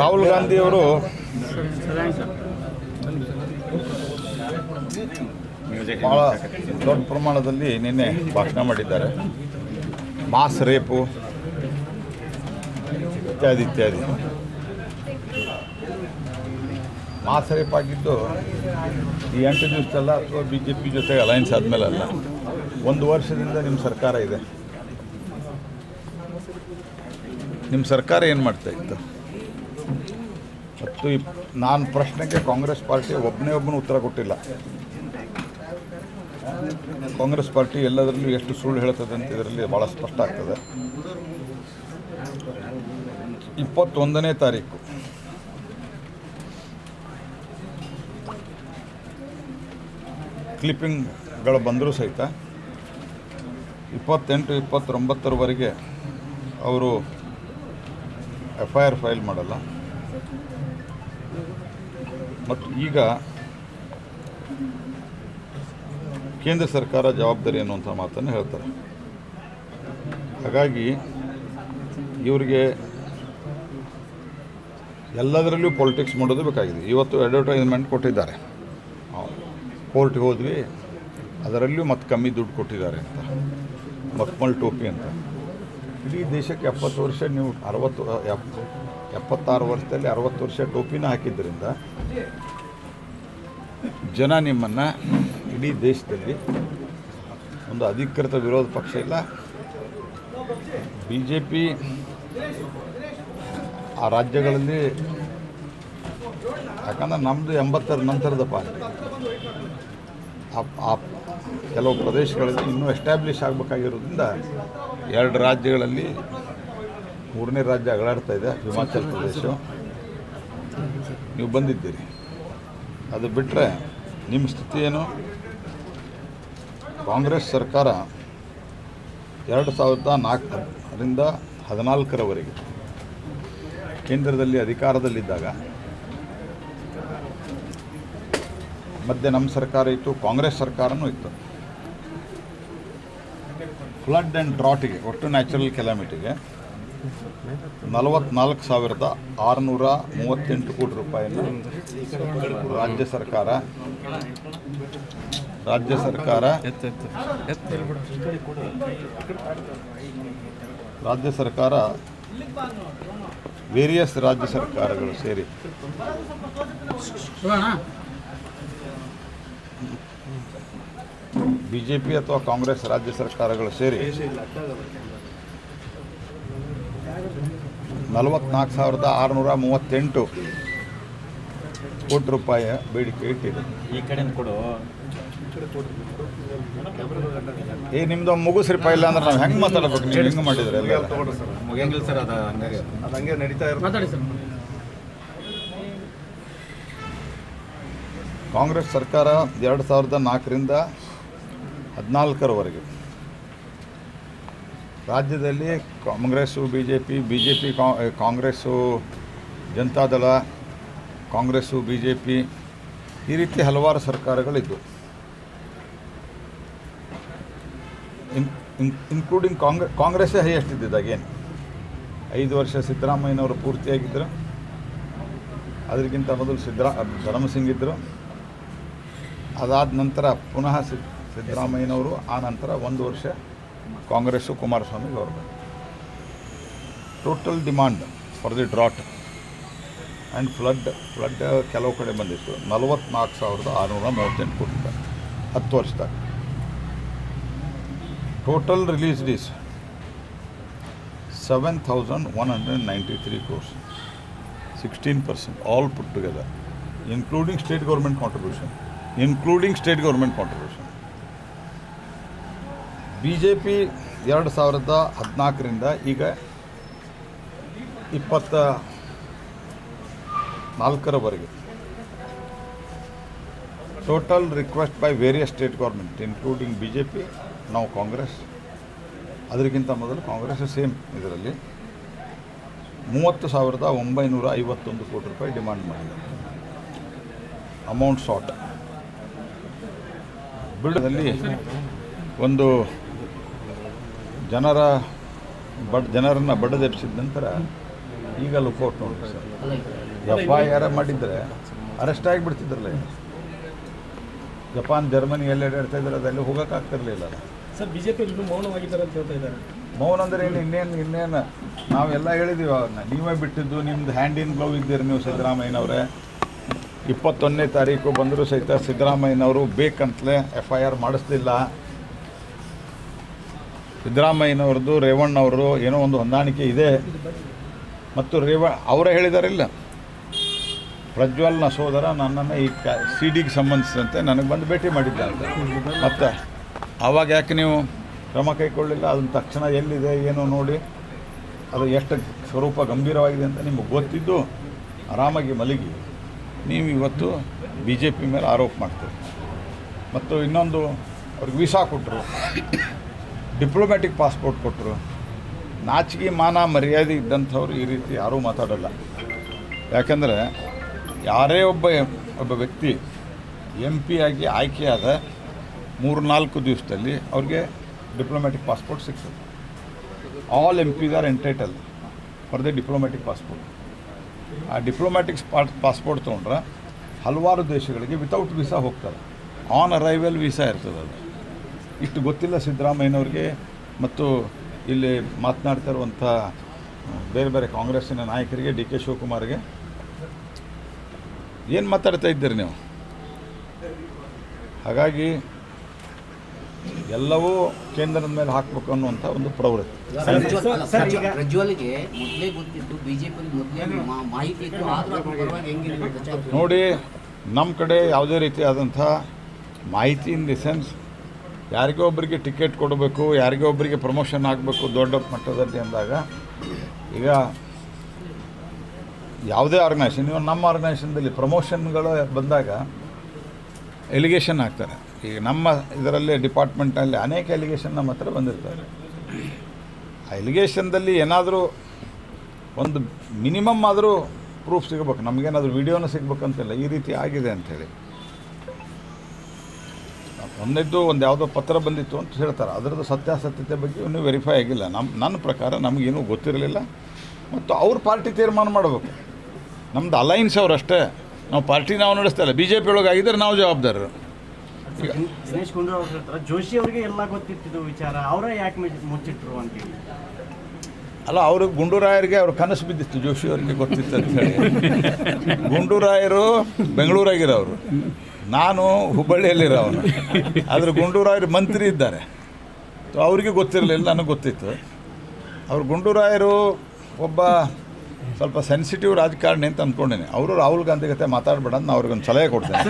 ರಾಹುಲ್ ಗಾಂಧಿಯವರು ಭಾಳ ದೊಡ್ಡ ಪ್ರಮಾಣದಲ್ಲಿ ನಿನ್ನೆ ಭಾಷಣ ಮಾಡಿದ್ದಾರೆ. ಮಾಸ್ ರೇಪು, ಇತ್ಯಾದಿ ಇತ್ಯಾದಿ. ಮಾಸ್ ರೇಪ್ ಆಗಿದ್ದು ಈ ಎಂಟು ದಿವಸದಲ್ಲ ಅಥವಾ ಬಿ ಜೆ ಪಿ ಜೊತೆಗೆ ಅಲಯನ್ಸ್ ಆದಮೇಲೆ ಅಲ್ಲ. ಒಂದು ವರ್ಷದಿಂದ ನಿಮ್ಮ ಸರ್ಕಾರ ಇದೆ. ನಿಮ್ಮ ಸರ್ಕಾರ ಏನು ಮಾಡ್ತಾ ಇತ್ತು? ಮತ್ತು ಇಪ್, ನಾನು ಪ್ರಶ್ನೆಗೆ ಕಾಂಗ್ರೆಸ್ ಪಾರ್ಟಿ ಒಬ್ಬನೇ ಒಬ್ಬನು ಉತ್ತರ ಕೊಟ್ಟಿಲ್ಲ. ಕಾಂಗ್ರೆಸ್ ಪಾರ್ಟಿ ಎಲ್ಲದರಲ್ಲೂ ಎಷ್ಟು ಸುಳ್ಳು ಹೇಳ್ತದೆ ಅಂತ ಇದರಲ್ಲಿ ಭಾಳ ಸ್ಪಷ್ಟ ಆಗ್ತದೆ. ಇಪ್ಪತ್ತೊಂದನೇ ತಾರೀಕು. ಕ್ಲಿಪ್ಪಿಂಗ್ಗಳು ಬಂದರೂ ಸಹಿತ ಇಪ್ಪತ್ತೆಂಟು, ಇಪ್ಪತ್ತೊಂಬತ್ತರವರೆಗೆ ಅವರು ಎಫ್ ಐ ಆರ್ ಫೈಲ್ ಮಾಡಲ್ಲ. ಮತ್ತು ಈಗ ಕೇಂದ್ರ ಸರ್ಕಾರ ಜವಾಬ್ದಾರಿ ಅನ್ನುವಂಥ ಮಾತನ್ನು ಹೇಳ್ತಾರೆ. ಹಾಗಾಗಿ ಇವರಿಗೆ ಎಲ್ಲದರಲ್ಲೂ ಪೊಲಿಟಿಕ್ಸ್ ಮಾಡೋದು ಬೇಕಾಗಿದೆ. ಇವತ್ತು ಅಡ್ವರ್ಟೈಸ್ಮೆಂಟ್ ಕೊಟ್ಟಿದ್ದಾರೆ. ಕೋರ್ಟ್ಗೆ ಹೋದ್ವಿ, ಅದರಲ್ಲೂ ಮತ್ತೆ ಕಮ್ಮಿ ದುಡ್ಡು ಕೊಟ್ಟಿದ್ದಾರೆ ಅಂತ. ಮಕ್ಮಲ್ ಟೋಪಿ ಅಂತ. ಇಡೀ ದೇಶಕ್ಕೆ ಎಪ್ಪತ್ತು ವರ್ಷ ನೀವು, ಅರವತ್ತು ಎಪ್ಪತ್ತಾರು ವರ್ಷದಲ್ಲಿ ಅರವತ್ತು ವರ್ಷ ಟೋಪಿನ ಹಾಕಿದ್ದರಿಂದ ಜನ ನಿಮ್ಮನ್ನು ಇಡೀ ದೇಶದಲ್ಲಿ ಒಂದು ಅಧಿಕೃತ ವಿರೋಧ ಪಕ್ಷ ಇಲ್ಲ. ಬಿ ಜೆ ಪಿ ಆ ರಾಜ್ಯಗಳಲ್ಲಿ ಯಾಕಂದ್ರೆ ನಮ್ಮದು ಎಂಬತ್ತರ ನಂತರದ ಪಾರ್ಟಿ. ಆ- ಕೆಲವು ಪ್ರದೇಶಗಳಲ್ಲಿ ಇನ್ನೂ ಎಸ್ಟಾಬ್ಲಿಷ್ ಆಗಬೇಕಾಗಿರೋದ್ರಿಂದ ಎರಡು ರಾಜ್ಯಗಳಲ್ಲಿ ಮೂರನೇ ರಾಜ್ಯ ಅಗಳಾಡ್ತಾ ಇದೆ, ಹಿಮಾಚಲ್ ಪ್ರದೇಶ ನೀವು ಬಂದಿದ್ದೀರಿ. ಅದು ಬಿಟ್ಟರೆ ನಿಮ್ಮ ಸ್ಥಿತಿ ಏನು? ಕಾಂಗ್ರೆಸ್ ಸರ್ಕಾರ ಎರಡು ಸಾವಿರದ ನಾಲ್ಕರಿಂದ ಹದಿನಾಲ್ಕರವರೆಗೆ ಕೇಂದ್ರದಲ್ಲಿ ಅಧಿಕಾರದಲ್ಲಿದ್ದಾಗ ಮಧ್ಯೆ ನಮ್ಮ ಸರ್ಕಾರ ಇತ್ತು, ಕಾಂಗ್ರೆಸ್ ಸರ್ಕಾರನೂ ಇತ್ತು. ಫ್ಲಡ್ ಆ್ಯಂಡ್ ಡ್ರಾಟಿಗೆ ಒಟ್ಟು ನ್ಯಾಚುರಲ್ ಕೆಲಾಮಿಟಿಗೆ ನಲವತ್ನಾಲ್ಕು ಸಾವಿರದ ಆರುನೂರ ಮೂವತ್ತೆಂಟು ಕೋಟಿ ರೂಪಾಯಿನ ರಾಜ್ಯ ಸರ್ಕಾರ ರಾಜ್ಯ ಸರ್ಕಾರ ರಾಜ್ಯ ಸರ್ಕಾರ ವೇರಿಯಸ್ ರಾಜ್ಯ ಸರ್ಕಾರಗಳು ಸೇರಿ. ಬಿ ಜೆ ಪಿ ಅಥವಾ ಕಾಂಗ್ರೆಸ್ ರಾಜ್ಯ ಸರ್ಕಾರಗಳು ಸೇರಿ. ನಲವತ್ನಾಲ್ಕು ಸಾವಿರದ ಆರುನೂರ ಮೂವತ್ತೆಂಟು ಕೋಟಿ ರೂಪಾಯಿ ಬೇಡಿಕೆ ಇಟ್ಟಿದೆ. ಈ ಕಡೆ ಕೊಡು. ಏ ನಿಮ್ದು ಮುಗಿಸ್ರಿಪ್ಪ ಇಲ್ಲ ಅಂದ್ರೆ ನಾವು ಹೆಂಗೆ ಮಾತಾಡಬೇಕು? ನೀವು ಹೆಂಗ್ ಮಾಡಿದ್ರೆ ಮುಗಿಯಂಗಿಲ್ಲ ಸರ್ ಅದು ಹಂಗಾಗಿ ಅದು ಹಂಗೆ ನಡೀತಾ ಇರುತ್ತೆ. ಮಾತಾಡಿ ಸರ್. ಕಾಂಗ್ರೆಸ್ ಸರ್ಕಾರ ಎರಡು ಸಾವಿರದ ನಾಲ್ಕರಿಂದ ಹದಿನಾಲ್ಕರವರೆಗೆ ರಾಜ್ಯದಲ್ಲಿ Congress B J P B J P Congress, Janata Dal, Congress B J P ಈ ರೀತಿ ಹಲವಾರು ಸರ್ಕಾರಗಳಿದ್ದವು ಇನ್ ಇನ್ಕ್ಲೂಡಿಂಗ್ ಕಾಂಗ್ರೆ, ಕಾಂಗ್ರೆಸ್ಸೇ ಹೈಯೆಸ್ಟ್ ಇದ್ದಿದ್ದಾಗ ಏನು? ಐದು ವರ್ಷ ಸಿದ್ದರಾಮಯ್ಯನವರು ಪೂರ್ತಿಯಾಗಿದ್ದರು ಅದಕ್ಕಿಂತ ಮೊದಲು ಸಿದ್ದರಾ ಧರ್ಮಸಿಂಗ್ ಇದ್ದರು ಅದಾದ ನಂತರ ಪುನಃ ಸಿದ್ ಸಿದ್ದರಾಮಯ್ಯನವರು ಆ ನಂತರ ಒಂದು ವರ್ಷ Congress Kumaraswamy government. Total demand for the drought and flood flood ಕೆಲವು ಕಡೆ ಬಂದಿತ್ತು. ನಲವತ್ನಾಲ್ಕು ಸಾವಿರದ ಆರುನೂರ ಮೂವತ್ತೆಂಟು ಕೋಟಿ ರೂಪಾಯಿ. ಹತ್ತು ವರ್ಷದಾಗ. Total releases seven thousand one hundred ninety three crores sixteen percent all put together including state government contribution including state government contribution B J P ಎರಡು ಸಾವಿರದ ಹದಿನಾಲ್ಕರಿಂದ ಈಗ ಇಪ್ಪತ್ತ ನಾಲ್ಕರವರೆಗೆ. Total request by various state government including B J P ನಾವು ಕಾಂಗ್ರೆಸ್ ಅದಕ್ಕಿಂತ ಮೊದಲು Congress same ಇದರಲ್ಲಿ. ಮೂವತ್ತು ಸಾವಿರದ ಒಂಬೈನೂರ ಐವತ್ತೊಂದು ಕೋಟಿ ರೂಪಾಯಿ ಡಿಮಾಂಡ್ ಮಾಡಿದೆ ಅಮೌಂಟ್ ಶಾರ್ಟ್ ಬಿಡದಲ್ಲಿ ಒಂದು ಜನರ ಬಡ್ ಜನರನ್ನು ಬಡದೆಬ್ಸಿದ ನಂತರ ಈಗ ಲುಕೌಟ್ ನೋಡಿ ಸರ್. ಎಫ್ ಐ ಆರ್ ಮಾಡಿದ್ರೆ ಅರೆಸ್ಟ್ ಆಗಿಬಿಡ್ತಿದ್ರಲ್ಲ. ಜಪಾನ್ ಜರ್ಮನಿ ಎಲ್ಲ ಹೇಳ್ತಾ ಇದ್ದಾರೆ ಅದೆಲ್ಲಿ ಹೋಗೋಕ್ಕಾಗ್ತಿರ್ಲಿಲ್ಲ ಸರ್ ಬಿಜೆಪಿ ಪಿ ಮೌನವಾಗಿದ್ದಾರೆ ಅಂತ ಹೇಳ್ತಾ ಇದ್ದಾರೆ. ಮೌನ ಅಂದರೆ ಏನು ಇನ್ನೇನು ಇನ್ನೇನು ನಾವೆಲ್ಲ ಹೇಳಿದ್ದೀವಿ ಅವ್ರನ್ನ. ನೀವೇ ಬಿಟ್ಟಿದ್ದು ನಿಮ್ದು ಹ್ಯಾಂಡ್ ಇನ್ ಗ್ಲೌ ಇದ್ದೀರಿ ನೀವು ಸಿದ್ದರಾಮಯ್ಯನವರೇ. ಇಪ್ಪತ್ತೊಂದನೇ ತಾರೀಕು ಬಂದರೂ ಸಹಿತ ಸಿದ್ದರಾಮಯ್ಯನವರು ಬೇಕಂತಲೇ ಎಫ್ ಐ ಆರ್ ಮಾಡಿಸ್ಲಿಲ್ಲ. ಸಿದ್ದರಾಮಯ್ಯನವ್ರದ್ದು ರೇವಣ್ಣವರು ಏನೋ ಒಂದು ಹೊಂದಾಣಿಕೆ ಇದೆ. ಮತ್ತು ರೇವ, ಅವರೇ ಹೇಳಿದಾರಿಲ್ಲ. ಪ್ರಜ್ವಲ್ನ ಸೋದರ ನನ್ನನ್ನು ಈ ಕ ಸಿ ಡಿಗೆ ಸಂಬಂಧಿಸಿದಂತೆ ನನಗೆ ಬಂದು ಭೇಟಿ ಮಾಡಿದ್ದ ಅಂತ ಮತ್ತು ಆವಾಗ ಯಾಕೆ ನೀವು ಕ್ರಮ ಕೈಗೊಳ್ಳಿಲ್ಲ ಅದನ್ನ ತಕ್ಷಣ ಎಲ್ಲಿದೆ, ಏನೋ ನೋಡಿ. ಅದು ಎಷ್ಟು ಸ್ವರೂಪ ಗಂಭೀರವಾಗಿದೆ ಅಂತ ನಿಮಗೆ ಗೊತ್ತಿದ್ದು ಆರಾಮಾಗಿ ಮಲಗಿ. ನೀವು ಇವತ್ತು ಬಿ ಜೆ ಪಿ ಮೇಲೆ ಆರೋಪ ಮಾಡ್ತೀರಿ. ಮತ್ತು ಇನ್ನೊಂದು, ಅವ್ರಿಗೆ ವೀಸಾ ಕೊಟ್ಟರು ಡಿಪ್ಲೊಮ್ಯಾಟಿಕ್ ಪಾಸ್ಪೋರ್ಟ್ ಕೊಟ್ಟರು. ನಾಚಿಕೆ, ಮಾನ, ಮರ್ಯಾದೆ ಇದ್ದಂಥವ್ರು ಈ ರೀತಿ ಯಾರೂ ಮಾತಾಡಲ್ಲ. ಯಾಕಂದರೆ ಯಾರೇ ಒಬ್ಬ ಒಬ್ಬ ವ್ಯಕ್ತಿ ಎಂ ಪಿ ಆಗಿ ಆಯ್ಕೆಯಾದ ಮೂರು ನಾಲ್ಕು ದಿವಸದಲ್ಲಿ ಅವ್ರಿಗೆ ಡಿಪ್ಲೊಮ್ಯಾಟಿಕ್ ಪಾಸ್ಪೋರ್ಟ್ ಸಿಗ್ತದೆ all M Ps are entitled for the diplomatic passport ಆ ಡಿಪ್ಲೊಮ್ಯಾಟಿಕ್ ಪಾಸ್ಪೋರ್ಟ್ ತೊಗೊಂಡ್ರೆ ಹಲವಾರು ದೇಶಗಳಿಗೆ ವಿತೌಟ್ ವೀಸಾ ಹೋಗ್ತಾರೆ. ಆನ್ ಅರೈವಲ್ ವೀಸಾ ಇರ್ತದೆ ಅದು. ಇಷ್ಟು ಗೊತ್ತಿಲ್ಲ ಸಿದ್ದರಾಮಯ್ಯನವ್ರಿಗೆ. ಮತ್ತು ಇಲ್ಲಿ ಮಾತನಾಡ್ತಾ ಇರುವಂಥ ಬೇರೆ ಬೇರೆ ಕಾಂಗ್ರೆಸ್ಸಿನ ನಾಯಕರಿಗೆ ಡಿ ಕೆ ಶಿವಕುಮಾರ್ಗೆ. ಏನು ಮಾತಾಡ್ತಾ ಇದ್ದೀರಿ ನೀವು? ಹಾಗಾಗಿ ಎಲ್ಲವೂ ಕೇಂದ್ರದ ಮೇಲೆ ಹಾಕಬೇಕು ಅನ್ನುವಂಥ ಒಂದು ಪ್ರವೃತ್ತಿ. ನೋಡಿ ನಮ್ಮ ಕಡೆ ಯಾವುದೇ ರೀತಿಯಾದಂಥ ಮಾಹಿತಿ ಇನ್ ದಿ ಸೆನ್ಸ್ ಯಾರಿಗೋ ಒಬ್ಬರಿಗೆ ಟಿಕೆಟ್ ಕೊಡಬೇಕು, ಯಾರಿಗೋ ಒಬ್ಬರಿಗೆ ಪ್ರಮೋಷನ್ ಆಗಬೇಕು ದೊಡ್ಡ ಮಟ್ಟದಲ್ಲಿ ಅಂದಾಗ, ಈಗ ಯಾವುದೇ ಆರ್ಗನೈಸೇಷನ್ ಇವಾಗ ನಮ್ಮ ಆರ್ಗನೈಸೇಷನ್ದಲ್ಲಿ ಪ್ರಮೋಷನ್ಗಳು ಬಂದಾಗ ಎಲಿಗೇಷನ್ ಆಗ್ತಾರೆ. ಈಗ ನಮ್ಮ ಇದರಲ್ಲಿ ಡಿಪಾರ್ಟ್ಮೆಂಟಲ್ಲಿ ಅನೇಕ ಎಲಿಗೇಷನ್ ನಮ್ಮ ಹತ್ರ ಬಂದಿರ್ತಾರೆ ಆ ಎಲಿಗೇಷನ್ದಲ್ಲಿ ಏನಾದರೂ ಒಂದು ಮಿನಿಮಮ್ ಆದರೂ ಪ್ರೂಫ್ ಸಿಗಬೇಕು. ನಮಗೇನಾದರೂ ವಿಡಿಯೋನ ಸಿಗಬೇಕಂತಿಲ್ಲ. ಈ ರೀತಿ ಆಗಿದೆ ಅಂಥೇಳಿ. ಒಂದದ್ದು ಒಂದು ಯಾವುದೋ ಪತ್ರ ಬಂದಿತ್ತು ಅಂತ ಹೇಳ್ತಾರೆ. ಅದರದ್ದು ಸತ್ಯಾಸತ್ಯತೆ ಬಗ್ಗೆ ಇನ್ನೂ ವೆರಿಫೈ ಆಗಿಲ್ಲ. ನಮ್ಮ ನನ್ನ ಪ್ರಕಾರ ನಮಗೇನೂ ಗೊತ್ತಿರಲಿಲ್ಲ. ಮತ್ತು ಅವ್ರ ಪಾರ್ಟಿ ತೀರ್ಮಾನ ಮಾಡಬೇಕು. ನಮ್ದು ಅಲೈನ್ಸ್ ಅವರಷ್ಟೇ ಅಷ್ಟೇ. ನಾವು ಪಾರ್ಟಿ ನಾವು ನಡೆಸ್ತಾ ಇಲ್ಲ. ಬಿ ಜೆ ಪಿ ಒಳಗೆ ಆಗಿದ್ರೆ ನಾವು ಜವಾಬ್ದಾರರು. ದಿನೇಶ್ ಗುಂಡೂರಾವ್ ಹೇಳ್ತಾರೆ ಜೋಶಿ ಅವರಿಗೆ ಎಲ್ಲ ಗೊತ್ತಿತ್ತು ವಿಚಾರ. ಅವರೇ ಯಾಕೆ ಮುಚ್ಚ- ಮುಚ್ಚಿಟ್ರು ಅಂತೇಳಿ ಅಲ್ಲ ಅವರು ಗುಂಡೂರಾಯರಿಗೆ ಅವ್ರ ಕನಸು ಬಿದ್ದಿತ್ತು. ಜೋಶಿ ಅವರಿಗೆ ಗೊತ್ತಿತ್ತು ಅಂತ ಹೇಳಿ. ಗುಂಡೂರಾಯರು ಬೆಂಗಳೂರಾಗಿರೋರು. ನಾನು ಹುಬ್ಬಳ್ಳಿಯಲ್ಲಿರೋವನು. ಆದರೆ ಗುಂಡೂರಾಯರು ಮಂತ್ರಿ ಇದ್ದಾರೆ. ಅವರಿಗೆ ಗೊತ್ತಿರಲಿಲ್ಲ, ನನಗೆ ಗೊತ್ತಿತ್ತು. ಅವ್ರು ಗುಂಡೂರಾಯರು ಒಬ್ಬ ಸ್ವಲ್ಪ ಸೆನ್ಸಿಟಿವ್ ರಾಜಕಾರಣಿ ಅಂತ ಅಂದ್ಕೊಂಡಿನಿ ಅವರು ರಾಹುಲ್ ಗಾಂಧಿ ಜೊತೆ ಮಾತಾಡಬೇಡ ನಾನು ಅವ್ರಿಗೊಂದು ಸಲಹೆ ಕೊಡ್ತೇನೆ.